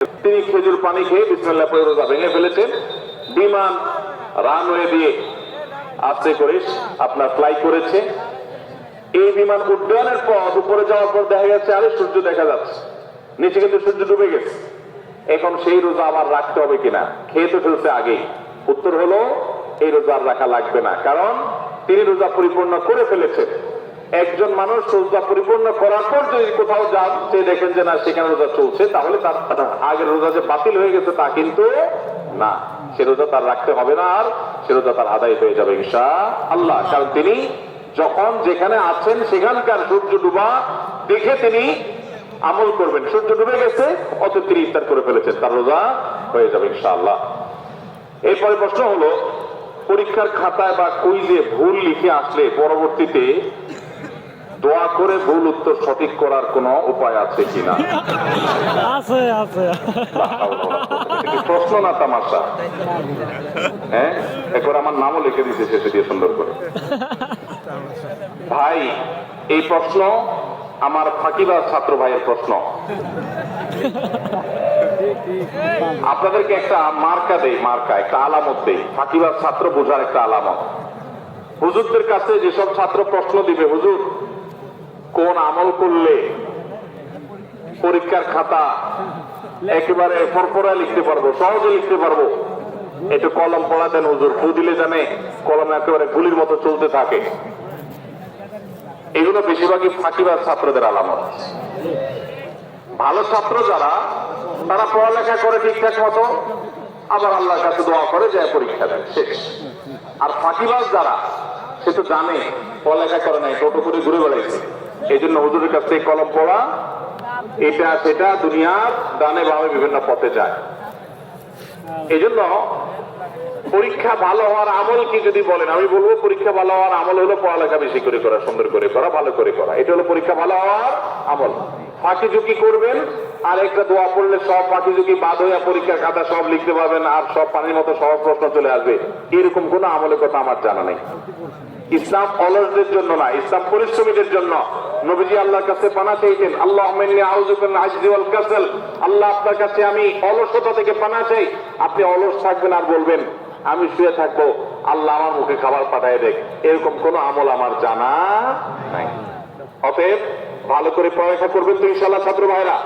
তিনি খেজুর পানি খেয়ে বিসমিল্লাহ পড়ে রোজা ভেঙে ফেলেছেন। বিমান রানওয়ে দিয়ে আস্তে করে আপনার ফ্লাই করেছে। এই বিমান উড্ডয়নের পর উপরে যাওয়ার পর দেখা যাচ্ছে, আরে সূর্য দেখা যাচ্ছে। নিচে কিন্তু সূর্য ডুবে গেছে। এখন সেই রোজা আবার রাখতে হবে কিনা? খেয়ে তো ফেলছে আগেই। উত্তর হলো, এই রোজা আর রাখা লাগবে না। কারণ তিনি রোজা পরিপূর্ণ করে ফেলেছেন। একজন মানুষ রোজা পরিপূর্ণ করার পর যদি কোথাও যান, সে দেখেন যে না, সেখানে রোজা চলছে, তাহলে তার আগের রোজা যে বাতিল হয়ে গেছে তা কিন্তু না। সে রোজা তার রাখতে হবে না, আর সে রোজা তার আদায় হয়ে যাবে ঈশা আল্লাহ কারণ তিনি যখন যেখানে আছেন, সেখানকার সূর্য ডুবা দেখে তিনি আমল করবেন। সূর্য ডুবে গেছে অত তিনি ইফতার করে ফেলেছেন, তার রোজা হয়ে যাবে ইনশাআল্লাহ। এরপরে প্রশ্ন হলো, পরীক্ষার খাতায় বা কুইজে ভুল লিখে আসলে পরবর্তীতে দোয়া করে ভুল উত্তর সঠিক করার কোনো উপায় আছে কিনা? আছে আছে। প্রশ্ন না তামাশা। হ্যাঁ? একবার আমার নামও লিখে দিতে শেষে দিয়ে সুন্দর করে। ভাই এই প্রশ্ন আমার ফাঁকিবাজ ছাত্র ভাইয়ের প্রশ্ন। আপনাদেরকে একটা মার্কা দেই মার্কা একটা আলামত দেই। ফাঁকিবার ছাত্র বোঝার একটা আলামত। হুজুরদের কাছে যেসব ছাত্র প্রশ্ন দিবে হুজুর কোন আমল করলে পরীক্ষার খাতা একেবারে ফরফরা লিখতে পারব, সহজে লিখতে পারব? একটু কলম পড়া দেন হুজুর ফু দিলে জানে কলম একেবারে গুলির মতো চলতে থাকে। এগুলো বেশিরভাগই ফাঁকিবাজ ছাত্রদের আলামত। ভালো ছাত্র যারা, তারা পড়ালেখা করে ঠিকঠাক মতো, আবার আল্লাহর কাছে দোয়া করে যায়, পরীক্ষা দেয় আর ফাঁকিবাজ যারা, সে তো জানে, পড়ালেখা করে নাই, টোটো করে ঘুরে বেড়াইছে। এই জন্য হুজুরের কাছ থেকে কলম পড়া, এটা, সেটা দুনিয়ার ডানে বামে বিভিন্ন পথে যায়। এই জন্য পরীক্ষা ভালো হওয়ার আমল কি যদি বলেন? আমি বলব পরীক্ষা ভালো হওয়ার আমল হলো পড়ালেখা বেশি করে করা, সুন্দর করে করা ভালো করে করা। এটা হলো পরীক্ষা ভালো হওয়ার আমল। ফাঁকি ঝুঁকি করবেন, আর একটা দোয়া পড়লে সব ফাঁকি ঝুঁকি বাদ হইয়া পরীক্ষার খাতা সব লিখতে পারবেন, আর সব পানির মতো সহজ প্রশ্ন চলে আসবে। এরকম কোনো আমলের কথা আমার জানা নেই। ইসলাম অলসদের জন্য না, ইসলাম পরিশ্রমীদের জন্য। নবীজি আল্লাহর কাছে পানা চাইতেন আল্লাহ কাসল। আল্লাহ আপনার কাছে আমি অলসতা থেকে পানা চাই। আপনি অলস থাকবেন আর বলবেন আমি শুয়ে থাকব। আল্লাহ আমার মুখে খাবার পাঠায় দেখ। এরকম কোন আমল আমার জানা নাই। অতএব ভালো করে পড়ালেখা করবেন তো ইনশাল্লাহ ছাত্র ভাইরা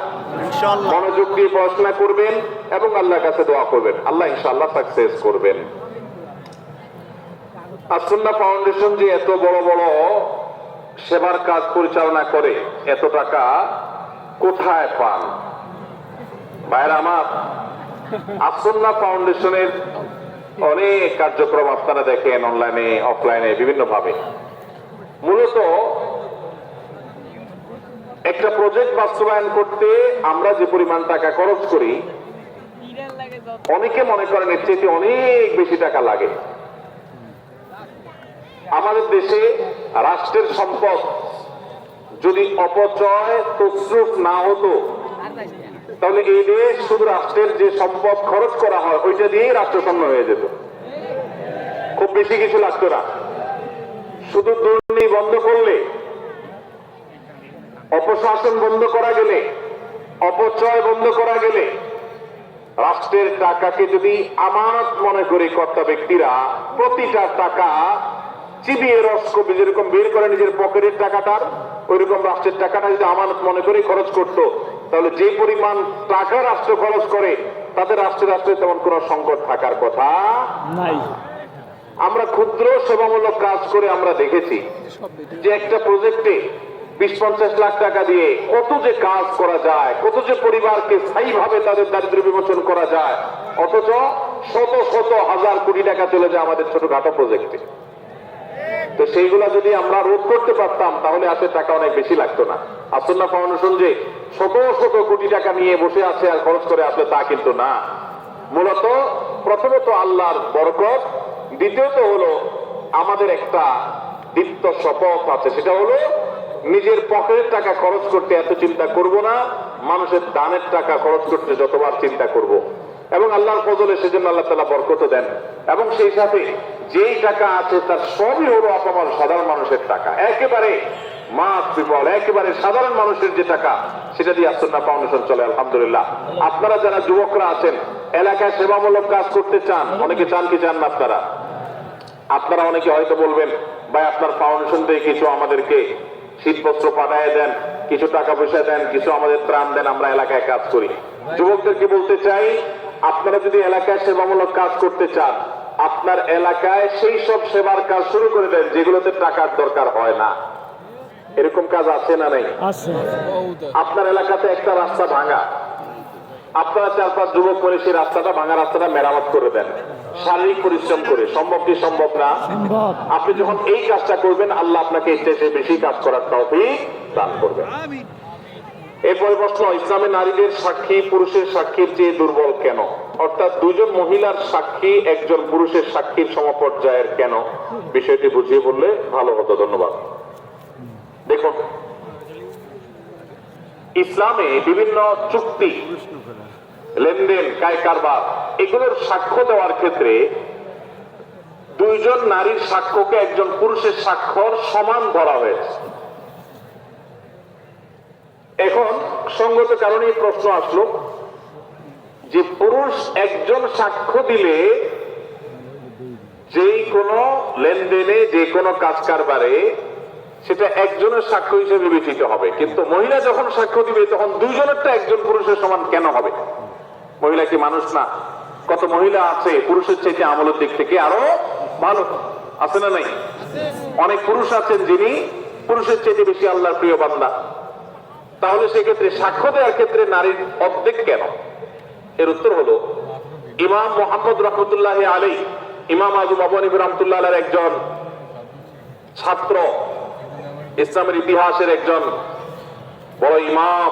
মনোযোগ দিয়ে পড়াশোনা করবেন এবং আল্লাহর কাছে দোয়া করবেন। আল্লাহ ইনশাআল্লাহ সাকসেস করবেন। আসন্না ফাউন্ডেশন যে এত বড় বড় সেবার কাজ পরিচালনা করে এত টাকা কোথায় পান? ভাইরা আমার আসন্না ফাউন্ডেশনের অনেক কার্যক্রম আপনারা দেখেন অনলাইনে, অফলাইনে বিভিন্ন ভাবে মূলত একটা প্রজেক্ট বাস্তবায়ন করতে আমরা যে পরিমাণ টাকা খরচ করি, অনেকে মনে করেন এর চেয়ে অনেক বেশি টাকা লাগে। আমাদের দেশে রাষ্ট্রের সম্পদ যদি অপচয় তসরুফ না হতো, তাহলে এই দেশ শুধু রাষ্ট্রের যে সম্পদ খরচ করা হয়, ওইটা দিয়েই রাষ্ট্রসন্ন হয়ে যেত। খুব বেশি কিছু লাগতো না। শুধু দুর্নীতি বন্ধ করলে, অপশাসন বন্ধ করা গেলে, অপচয় বন্ধ করা গেলে, রাষ্ট্রের টাকাকে যদি আমানত মনে করে কর্তা ব্যক্তিরা, প্রতিটা টাকা চিবিয়ে রস যেরকম বের করে নিজের পকেটের টাকাটার ওইরকম রাষ্ট্রের টাকাটা যদি আমানত মনে করে খরচ করত তাহলে যে পরিমাণ টাকা রাষ্ট্র খরচ করে তাদের রাষ্ট্রে রাষ্ট্রে তেমন কোনো সংকট থাকার কথা নাই। আমরা ক্ষুদ্র সেবামূলক কাজ করে আমরা দেখেছি যে একটা প্রজেক্টে বিশ পঞ্চাশ লাখ টাকা দিয়ে কত যে কাজ করা যায় কত যে পরিবারকে স্থায়ীভাবে তাদের দারিদ্র বিমোচন করা যায় অথচ শত শত হাজার কোটি টাকা চলে যায় আমাদের ছোটখাটো প্রজেক্টে তো সেইগুলা যদি আমরা রোধ করতে পারতাম, তাহলে আসলে টাকা অনেক বেশি লাগতো না। আসন্না ফাউন্ডেশন যে শত শত কোটি টাকা নিয়ে বসে আছে আর খরচ করে আসলে তা কিন্তু না। মূলত প্রথমত আল্লাহর বরকত, দ্বিতীয়ত হলো আমাদের একটা দীপ্ত শপথ আছে। সেটা হলো নিজের পকেটের টাকা খরচ করতে এত চিন্তা করব না, মানুষের দানের টাকা খরচ করতে যতবার চিন্তা করব। এবং আল্লাহর ফজলে সেজন্য আল্লাহ তালা বরকত দেন। এবং সেই সাথে যেই টাকা আছে তার সবই হলো আপামর সাধারণ মানুষের টাকা। একেবারে মাস পিপল একেবারে সাধারণ মানুষের যে টাকা, সেটা দিয়ে আসন্না ফাউন্ডেশন চলে, আলহামদুলিল্লাহ। আপনারা যারা যুবকরা আছেন, এলাকায় সেবামূলক কাজ করতে চান, অনেকে চান কি চান না আপনারা? আপনারা অনেকে হয়তো বলবেন, ভাই, আপনার ফাউন্ডেশন থেকে কিছু আমাদেরকে শীতবস্ত্র পাঠায় দেন, কিছু টাকা পয়সা দেন, কিছু আমাদের ত্রাণ দেন, আমরা এলাকায় কাজ করি। যুবকদেরকে বলতে চাই, আপনারা যদি এলাকায় সেবামূলক কাজ করতে চান আপনার এলাকায় সেই সব সেবার কাজ শুরু করে দেন যেগুলোতে টাকার দরকার হয় না। এরকম কাজ আছে না নাই? আপনার এলাকাতে একটা রাস্তা ভাঙা। আপনারা চার পাঁচ যুবক করে সেই রাস্তাটা ভাঙা রাস্তাটা মেরামত করে দেন। শারীরিক পরিশ্রম করে। সম্ভব কি সম্ভব না? আপনি যখন এই কাজটা করবেন আল্লাহ আপনাকে এর বেশি কাজ করার তৌফিক দান করবেন। এরপরে প্রশ্ন ইসলামে নারীদের সাক্ষী, পুরুষের সাক্ষীর চেয়ে দুর্বল কেন? অর্থাৎ দুজন মহিলার সাক্ষী, একজন পুরুষের সাক্ষীর সমপর্যায়ের কেন? বিষয়টি বুঝিয়ে বললে ভালো হতো, ধন্যবাদ। দেখুন, ইসলামে বিভিন্ন চুক্তি, লেনদেন, কায় কারবার, এগুলোর সাক্ষ্য দেওয়ার ক্ষেত্রে দুইজন নারীর সাক্ষ্যকে একজন পুরুষের স্বাক্ষর সমান ধরা হয়েছে। এখন সঙ্গত কারণে প্রশ্ন আসলো যে পুরুষ একজন সাক্ষ্য দিলে যেই কোনো লেনদেনে, যে কোনো কাজ কারবারে সেটা একজনের সাক্ষ্য হিসেবে বিবেচিত হবে। কিন্তু মহিলা যখন সাক্ষ্য দিবে, তখন দুইজনেরটা একজন পুরুষের সমান কেন হবে? মহিলা কি মানুষ না? কত মহিলা আছে, পুরুষের চাইতে আমলের দিক থেকে আরও ভালো। আছে না নাই? অনেক পুরুষ আছেন যিনি পুরুষের চাইতে বেশি আল্লাহর প্রিয় বান্দা। তাহলে সেক্ষেত্রে সাক্ষ্য দেওয়ার ক্ষেত্রে নারীর অর্ধেক কেন? এর উত্তর হলো, ইমাম মোহাম্মদ রহমতুল্লাহ আলী ইমাম আজম আবনী রহমতুল্লাহ একজন ছাত্র, ইসলামের ইতিহাসের একজন বড় ইমাম।